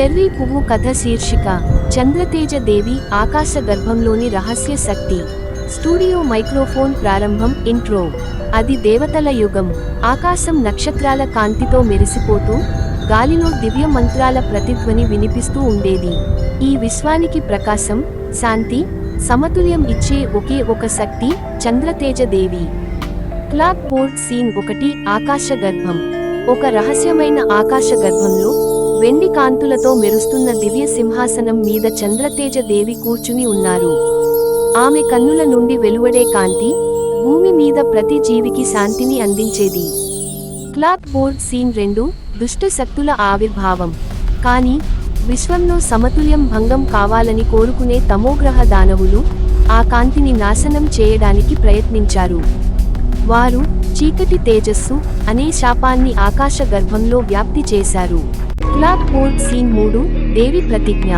Cherry పువ్వు కథ శీర్షిక చంద్రతేజ దేవి ఆకాశ గర్భంలోని రహస్య శక్తి. స్టూడియో మైక్రోఫోన్ ప్రారంభం ఇంట్రో. అది దేవతల యుగం. ఆకాశం నక్షత్రాల కాంతితో మెరిసిపోతూ గాలిలో దివ్య మంత్రాల ప్రతిధ్వని వినిపిస్తూ ఉండేది. ఈ విశ్వానికి ప్రకాశం శాంతి సమతుల్యం ఇచ్చే ఒకే ఒక శక్తి చంద్రతేజ దేవి. క్లాక్ బోర్డ్ సీన్ ఒకటి ఆకాశ గర్భం. ఒక రహస్యమైన ఆకాశ గర్భంలో వెండి కాంతులతో మెరుస్తున్న దివ్య సింహాసనం మీద చంద్రతేజ దేవి కూర్చుని ఉన్నారు. ఆమె కన్నుల నుండి వెలువడే కాంతి భూమి మీద ప్రతి జీవికి శాంతిని అందించేది. క్లాక్ బోర్డ్ సీన్ రెండు దుష్ట శక్తుల ఆవిర్భావం. కానీ విశ్వంలో సమతుల్యం భంగం కావాలని కోరుకునే తమోగ్రహ దానవులు ఆ కాంతిని నాశనం చేయడానికి ప్రయత్నించారు. వారు చీకటి తేజస్సు అనే శాపాన్ని ఆకాశ గర్భంలో వ్యాప్తి చేశారు. క్లాక్ బోర్డ్ సీన్ మూడు దేవి ప్రతిజ్ఞ.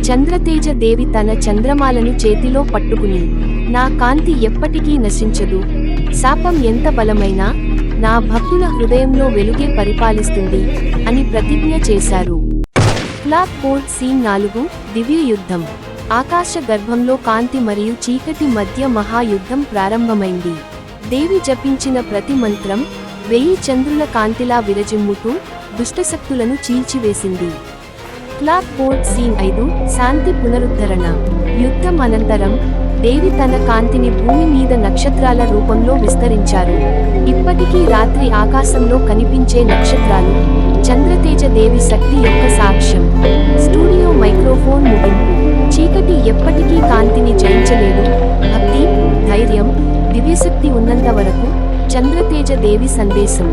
చంద్రతేజ దేవి తన చంద్రమాలను చేతిలో పట్టుకుని నా కాంతి ఎప్పటికీ నశించదు. శాపం ఎంత బలమైనా నా భక్తుల హృదయంలో వెలుగే పరిపాలిస్తుంది అని ప్రతిజ్ఞ చేశారు. క్లాక్ బోర్డ్ సీన్ నాలుగు దివ్య యుద్ధం. ఆకాశ గర్భంలో కాంతి మరియు చీకటి మధ్య మహాయుద్ధం ప్రారంభమైంది. దేవి జపించిన ప్రతి మంత్రం వెయ్యి చంద్రుల కాంతిలా విరజిమ్ముతూ దుష్టశక్తులను చీల్చివేసింది. క్లాక్ బోర్డ్ సీన్ ఐదు శాంతి పునరుద్ధరణ. యుద్ధం అనంతరం దేవి తన కాంతిని భూమి మీద నక్షత్రాల రూపంలో విస్తరించారు. ఇప్పటికీ రాత్రి ఆకాశంలో కనిపించే నక్షత్రాలు చంద్రతేజ దేవి శక్తి యొక్క సాక్ష్యం. స్టూడియో మైక్రోఫోన్ ముగింపు. చీకటి ఎప్పటికీ కాంతిని జయించలేదు. భక్తి ధైర్యం దివ్యశక్తి ఉన్నంత వరకు చంద్రతేజ దేవి సందేశం.